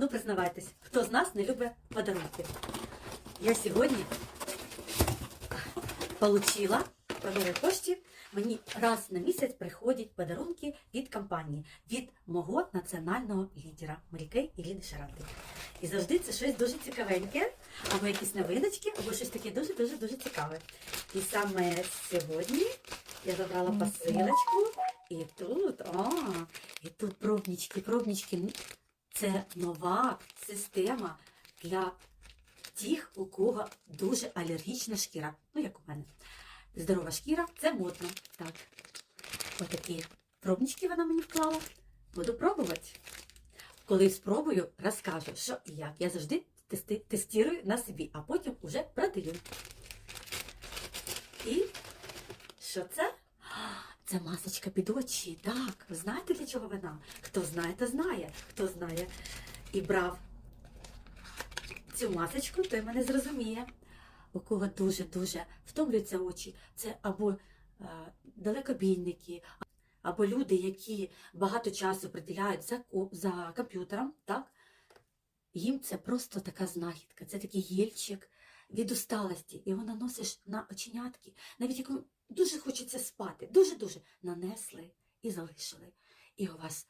Ну, признавайтесь, хто з нас не любить подарунки? Я сьогодні получила по новій пошті. Мені раз на місяць приходять подарунки від компанії, від мого національного лідера Марікей Ірини Шарати. І завжди це щось дуже цікавеньке, або якісь новиночки, або щось таке дуже-дуже дуже цікаве. І саме сьогодні я забрала посилочку, і тут, а, і тут пробнички, пробнички. Це нова система для тих, у кого дуже алергічна шкіра. Ну, як у мене. Здорова шкіра це модно. Так. Отакі пробнички вона мені вклала. Буду пробувати. Коли спробую, розкажу, що і як. Я завжди тести, тестую на собі, а потім уже продаю. І що це? Це масочка під очі. Так, ви знаєте для чого вона? Хто знає, то знає. Хто знає і брав цю масочку, той мене зрозуміє. У кого дуже-дуже втомлюються очі, це або е, далекобійники, або люди, які багато часу приділяють за, за комп'ютером, так? Їм це просто така знахідка, це такий гільчик від усталості. Його наносиш на оченятки, навіть як вам дуже хочеться спати, дуже-дуже нанесли і залишили. І у вас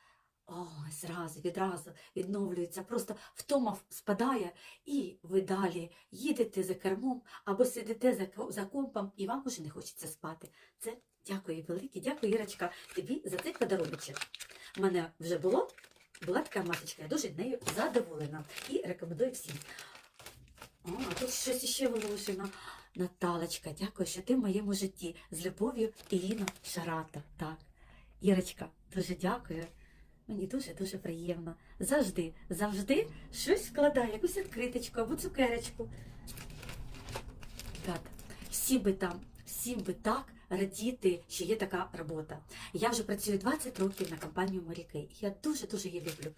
о, зразу, відразу відновлюється, просто втома спадає, і ви далі їдете за кермом або сидите за, за компом, і вам уже не хочеться спати. Це дякую велике, дякую, Ірочка, тобі за цей подаруночок. У мене вже було, була така масочка, я дуже нею задоволена і рекомендую всім. О, а тут щось іще виложено. Наталочка, дякую, що ти в моєму житті. З любов'ю Ірина Шарата. Так. Ірочка, дуже дякую. Мені дуже-дуже приємно. Завжди, завжди щось вкладає, якусь відкриточку або цукерочку. Ребята, всі би там, всім би так радіти, що є така робота. Я вже працюю 20 років на компанію Морякей. Я дуже-дуже її люблю.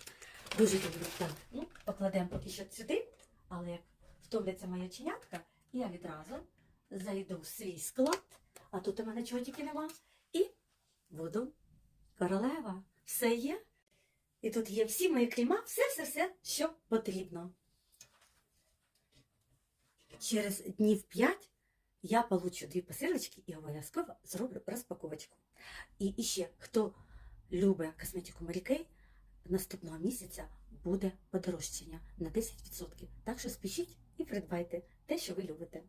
Дуже люблю. Так, ну, покладемо поки що сюди, але як втомляться моя чинятка, я відразу зайду в свій склад, а тут у мене чого тільки нема, і буду королева. Все є. І тут є всі мої кліма, все-все-все, що потрібно. Через днів 5 я получу дві посилочки і обов'язково зроблю розпаковочку. І іще, хто любить косметику Марікей, наступного місяця буде подорожчання на 10%. Так що спішіть придбайте те, що ви любите.